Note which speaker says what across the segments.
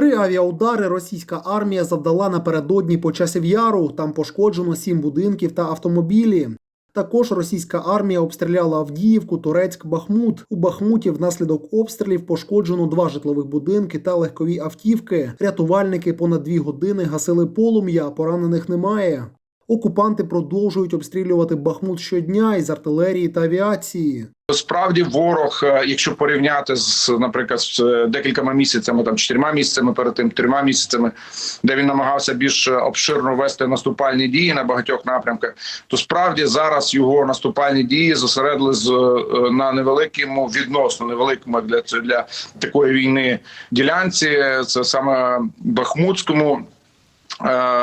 Speaker 1: Три авіаудари російська армія завдала напередодні по часів яру. Там пошкоджено сім будинків та автомобілі. Також російська армія обстріляла Авдіївку, Турецьк, Бахмут. У Бахмуті внаслідок обстрілів пошкоджено два житлових будинки та легкові автівки. Рятувальники понад дві години гасили полум'я, поранених немає. Окупанти продовжують обстрілювати Бахмут щодня із артилерії та авіації.
Speaker 2: Справді ворог, е, якщо порівняти з, наприклад, з е, декількома місяцями, там чотирма місяцями перед тим, трьома місяцями, де він намагався більш е, обширно вести наступальні дії на багатьох напрямках, то справді зараз його наступальні дії зосередили з на невеликому відносно невеликому для для такої війни ділянці. Це саме Бахмутському,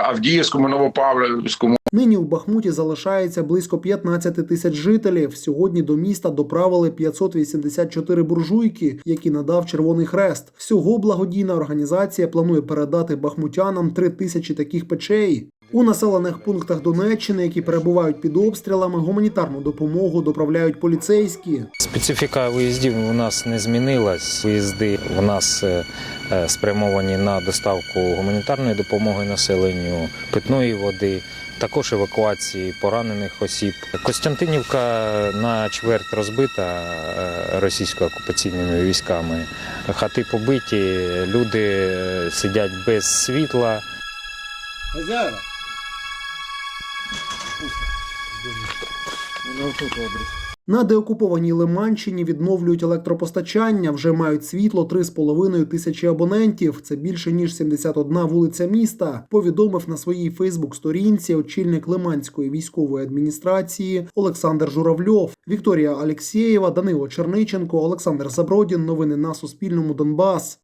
Speaker 2: Авдіївському, Новопавлівському.
Speaker 1: Нині у Бахмуті залишається близько 15 тисяч жителів. Сьогодні до міста доправили 584 буржуйки, які надав Червоний Хрест. Всього благодійна організація планує передати бахмутянам 3 тисячі таких печей. У населених пунктах Донеччини, які перебувають під обстрілами, гуманітарну допомогу доправляють поліцейські.
Speaker 3: Специфіка виїздів у нас не змінилась. Виїзди у нас е, е, спрямовані на доставку гуманітарної допомоги населенню, питної води, також евакуації поранених осіб. Костянтинівка на чверть розбита е, російсько-окупаційними військами. Хати побиті, люди сидять без світла.
Speaker 1: Хазяїва. На деокупованій Лиманщині відновлюють електропостачання. Вже мають світло 3,5 тисячі абонентів. Це більше ніж 71 вулиця міста. Повідомив на своїй Фейсбук-сторінці очільник Лиманської військової адміністрації Олександр Журавльов, Вікторія Алєксєєва, Данило Черниченко, Олександр Забродін. Новини на Суспільному Донбас.